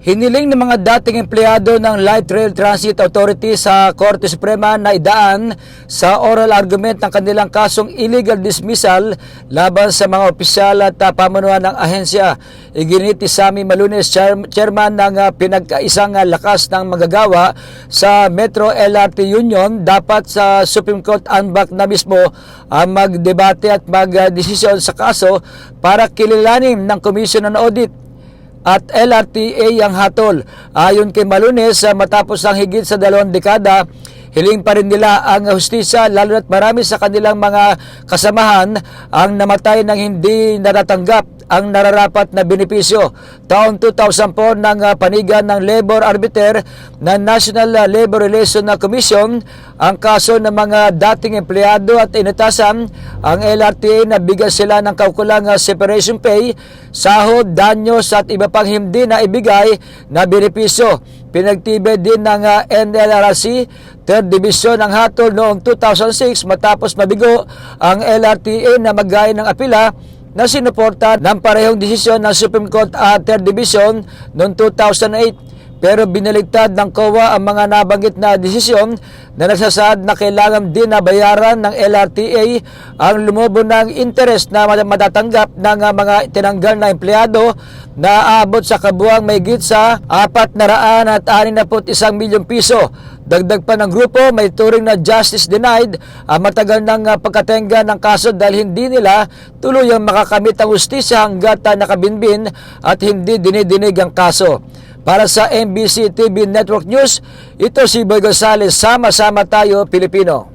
Hiniling ng mga dating empleyado ng Light Rail Transit Authority sa Korte Suprema na idaan sa oral argument ng kanilang kasong illegal dismissal laban sa mga opisyal at uh, pamunuan ng ahensya. Iginit ni Sammy Malunes, chair- chairman ng uh, pinagkaisang uh, lakas ng magagawa sa Metro LRT Union, dapat sa Supreme Court unback na mismo ang magdebate at magdesisyon sa kaso para kilalanin ng Commission on Audit at LRTA ang hatol. Ayon kay Malunes, ah, matapos ang higit sa dalawang dekada, hiling pa rin nila ang hustisya lalo na't marami sa kanilang mga kasamahan ang namatay ng hindi naratanggap ang nararapat na benepisyo. Taon 2004 ng ah, panigan ng labor arbiter ng National Labor Relations Commission ang kaso ng mga dating empleyado at inatasan ang LRTA na bigyan sila ng kaukulang ah, separation pay, sahod, danyos at iba pang hindi na ibigay na benepisyo. Pinagtibay din ng ah, NLRC, 3rd Division ang hatol noong 2006 matapos mabigo ang LRTA na magaya ng apila na sinuporta ng parehong desisyon ng Supreme Court at 3rd Division noong 2008 pero binaligtad ng COA ang mga nabanggit na desisyon na nagsasaad na kailangan din na bayaran ng LRTA ang lumobo ng interest na matatanggap ng uh, mga tinanggal na empleyado na aabot sa kabuang may git sa 400 at 61 milyong piso. Dagdag pa ng grupo, may turing na justice denied ang matagal ng uh, pagkatenga ng kaso dahil hindi nila tuluyang makakamit ang ustisya hanggat uh, nakabinbin at hindi dinidinig ang kaso. Para sa MBC TV Network News, ito si Boy Gonzales, sama-sama tayo Pilipino.